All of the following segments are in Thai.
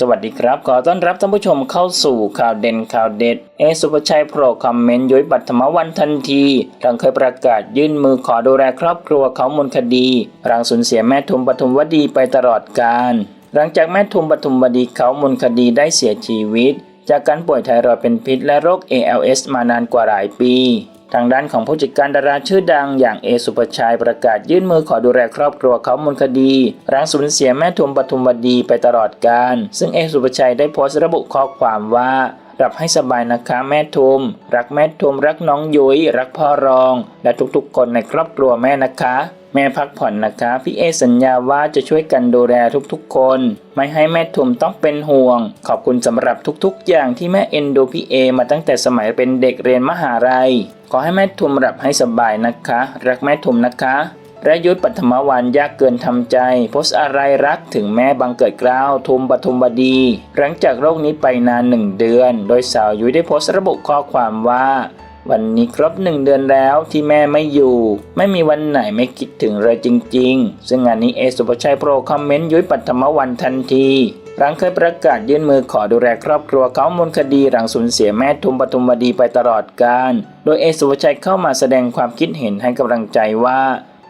สวัสดีครับ ขอต้อนรับท่านผู้ชมเข้าสู่ข่าวเด่นข่าวเด็ด เอสุภชัยโปรคอมเมนต์ย้อยบัตรธรรมวันทันทีหลังเคยประกาศยื่นมือขอดูแลครอบครัวเขามูลคดีหลังสูญเสียแม่ทุมปทุมวดีไปตลอดกาลหลังจากแม่ทุมปทุมวดีเขามูลคดีได้เสียชีวิต จากการป่วยไทรอยด์เป็นพิษและโรค ALS มานานกว่าหลายปี ทางด้านของผู้จัดการดาราชื่อดังอย่างเอสุปชัยประกาศยื่นมือขอดูแลครอบครัวเขามูลคดีรังสูญเสียแม่ทุมปทุมวดีไปตลอดกาลซึ่งเอสุปชัยได้โพสต์ระบุข้อความว่าหลับให้สบายนะคะแม่ทุม รักแม่ทุมรักน้องยุ้ยรักพ่อรอง และทุกๆคนในครอบครัวแม่นะคะ แม่พักผ่อนนะคะพี่เอสัญญาว่าจะช่วยกันดูแลทุกๆคน ไม่ให้แม่ทุมต้องเป็นห่วง ขอบคุณสำหรับทุกๆ อย่างที่แม่เอ็นดูพี่เอมาตั้งแต่สมัยเป็นเด็กเรียนมหาลัย ขอให้แม่ทุมหลับให้สบายนะคะ รักแม่ทุมนะคะและยุทธปัทมวันยากเกินทำใจ โพสอะไรรักถึงแม่บังเกิดกล้าวทุมปทุมบดี หลังจากโรคนี้ไปนานหนึ่งเดือน โดยสาวยุ้ยได้โพสระบุข้อความว่า วันนี้ครบหนึ่งเดือนแล้วที่แม่ไม่อยู่ ไม่มีวันไหนไม่คิดถึงเลยจริง ๆ ซึ่งงานนี้เอสุภชัยโปรคอมเมนต์ยุ้ยปัทมวันทันทีหลังเคยประกาศยื่นมือขอดูแลครอบครัวเขามูลคดีหลังสูญเสียแม่ทุมปทุมวดีไปตลอดกาลโดยเอสุภชัยเข้ามาแสดงความคิดเห็นให้กำลังใจว่า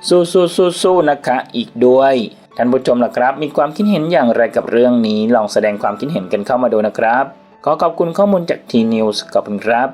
สู้สู้สู้สู้นะคะอีกด้วย ท่านผู้ชมล่ะครับ มีความคิดเห็นอย่างไรกับเรื่องนี้ ลองแสดงความคิดเห็นกันเข้ามาดูนะครับ ขอขอบคุณข้อมูลจากทีนิวส์ขอบคุณครับ